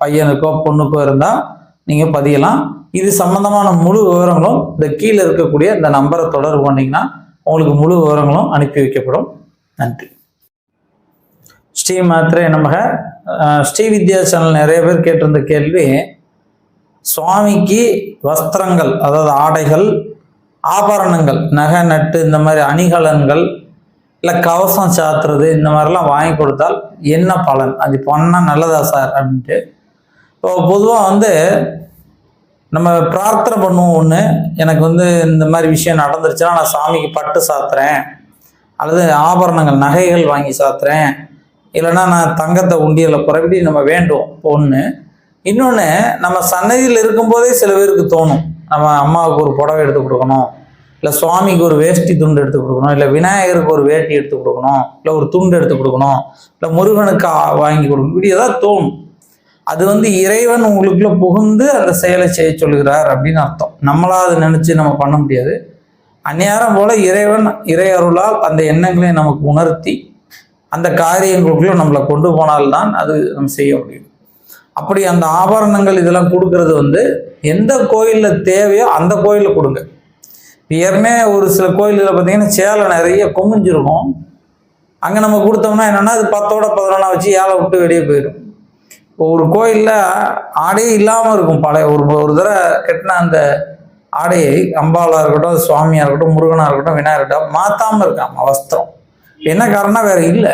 பையனுக்கோ பொண்ணுக்கோ இருந்தால் நீங்கள் பதியலாம். இது சம்பந்தமான முழு விவரங்களும் இந்த கீழே இருக்கக்கூடிய இந்த நம்பரை தொடர்பு பண்ணிங்கன்னா உங்களுக்கு முழு விவரங்களும் அனுப்பி வைக்கப்படும். நன்றி. ஸ்ரீ மாத்திரை நமக. ஸ்ரீ வித்யா சேனல் நிறைய பேர் கேட்டிருந்த கேள்வி சுவாமிக்கு வஸ்திரங்கள் அதாவது ஆடைகள் ஆபரணங்கள் நகை நட்டு இந்த மாதிரி அணிகலன்கள் இல்லை கவசம் சாத்துறது இந்த மாதிரிலாம் வாங்கி கொடுத்தால் என்ன பலன்? அது பண்ணால் நல்லதா சார்? அப்படின்ட்டு இப்போ பொதுவாக வந்து நம்ம பிரார்த்தனை பண்ணுவோம் ஒன்று எனக்கு வந்து இந்த மாதிரி விஷயம் நடந்துருச்சுன்னா நான் சாமிக்கு பட்டு சாத்துறேன். அல்லது ஆபரணங்கள் நகைகள் வாங்கி சாத்துறேன். இல்லைன்னா நான் தங்கத்தை உண்டியலை புறப்படி நம்ம வேண்டுவோம். ஒன்று இன்னொன்று நம்ம சன்னதியில் இருக்கும்போதே சில பேருக்கு தோணும். நம்ம அம்மாவுக்கு ஒரு புடவை எடுத்து கொடுக்கணும். இல்லை சுவாமிக்கு ஒரு வேஷ்டி துண்டு எடுத்து கொடுக்கணும். இல்லை விநாயகருக்கு ஒரு வேட்டி எடுத்து கொடுக்கணும். இல்லை ஒரு துண்டு எடுத்து கொடுக்கணும். இல்லை முருகனுக்கு வாங்கி கொடுக்கணும். இப்படி ஏதாவது தோணும். அது வந்து இறைவன் உங்களுக்குள்ள புகுந்து அந்த செயலை செய்ய சொல்கிறார் அப்படின்னு அர்த்தம். நம்மளா அதை நினைச்சு நம்ம பண்ண முடியாது. அந்நேரம் போல இறைவன் இறை அருளால் அந்த எண்ணங்களை நமக்கு உணர்த்தி அந்த காரியங்களுக்குள்ள நம்மளை கொண்டு போனால்தான் அது நம்ம செய்ய முடியும். அப்படி அந்த ஆபரணங்கள் இதெல்லாம் கொடுக்கறது வந்து எந்த கோயிலில் தேவையோ அந்த கோயிலில் கொடுங்க. ஏற்கனவே ஒரு சில கோயில்களில் பார்த்தீங்கன்னா சேலை நிறைய கொமிஞ்சிருக்கும். அங்கே நம்ம கொடுத்தோம்னா என்னென்னா அது பத்தோட பதினொன்னா வச்சு ஏழை விட்டு வெளியே போயிடும். ஒரு கோயிலில் ஆடையே இல்லாமல் இருக்கும். பழைய ஒரு ஒரு தடவை கட்டின அந்த ஆடையை அம்பாலாக இருக்கட்டும் சுவாமியாக இருக்கட்டும் முருகனாக இருக்கட்டும் விநாயகர் இருக்கட்டும் மாற்றாமல் இருக்காம வஸ்திரம். என்ன காரணம் வேறு இல்லை.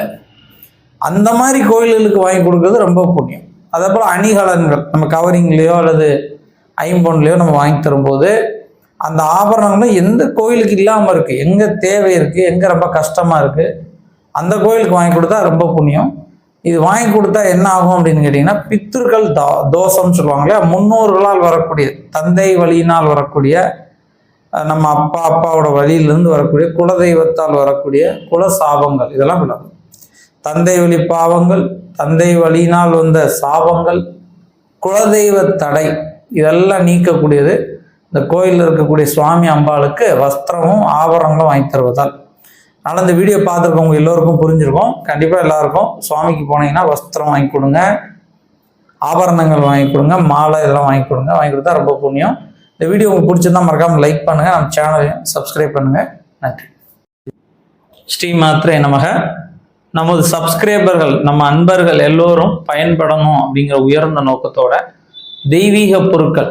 அந்த மாதிரி கோயில்களுக்கு வாங்கி கொடுக்கறது ரொம்ப புண்ணியம். அதே போல் அணிகலன்கள் நம்ம கவரிங்லேயோ அல்லது ஐம்பொன்லேயோ நம்ம வாங்கி தரும்போது அந்த ஆபரணங்களும் எந்த கோயிலுக்கு இல்லாமல் இருக்குது எங்கே தேவை இருக்குது எங்கே ரொம்ப கஷ்டமாக இருக்குது அந்த கோயிலுக்கு வாங்கி கொடுத்தா ரொம்ப புண்ணியம். இது வாங்கி கொடுத்தா என்ன ஆகும் அப்படின்னு கேட்டிங்கன்னா பித்திருக்கள் தோ தோஷம்னு சொல்லுவாங்க இல்லையா முன்னோர்களால் வரக்கூடிய தந்தை வழியினால் வரக்கூடிய நம்ம அப்பா அப்பாவோட வழியிலிருந்து வரக்கூடிய குலதெய்வத்தால் வரக்கூடிய குல சாபங்கள் இதெல்லாம் விலகும் தந்தை வழி பாவங்கள் தந்தை வழியினால் வந்த சாபங்கள் குலதெய்வ தடை இதெல்லாம் நீக்கக்கூடியது. இந்த கோயிலில் இருக்கக்கூடிய சுவாமி அம்பாளுக்கு வஸ்திரமும் ஆபரணங்களும் வாங்கி தருவதால். அதனால் இந்த வீடியோ பார்த்துருக்கவங்க எல்லோருக்கும் புரிஞ்சிருக்கும். கண்டிப்பாக எல்லாருக்கும். சுவாமிக்கு போனீங்கன்னா வஸ்திரம் வாங்கி கொடுங்க. ஆபரணங்கள் வாங்கி கொடுங்க. மாலை இதெல்லாம் வாங்கி கொடுங்க. வாங்கி கொடுத்தா ரொம்ப புண்ணியம். இந்த வீடியோ உங்களுக்கு பிடிச்சிருந்தா மறக்காமல் லைக் பண்ணுங்கள் நம்ம சேனலையும் சப்ஸ்கிரைப் பண்ணுங்கள் நன்றி. ஸ்ரீ மாத்திரை நமக. நமது சப்ஸ்கிரைபர்கள் நம்ம அன்பர்கள் எல்லோரும் பயன்படணும் அப்படிங்கிற உயர்ந்த நோக்கத்தோட தெய்வீக பொருட்கள்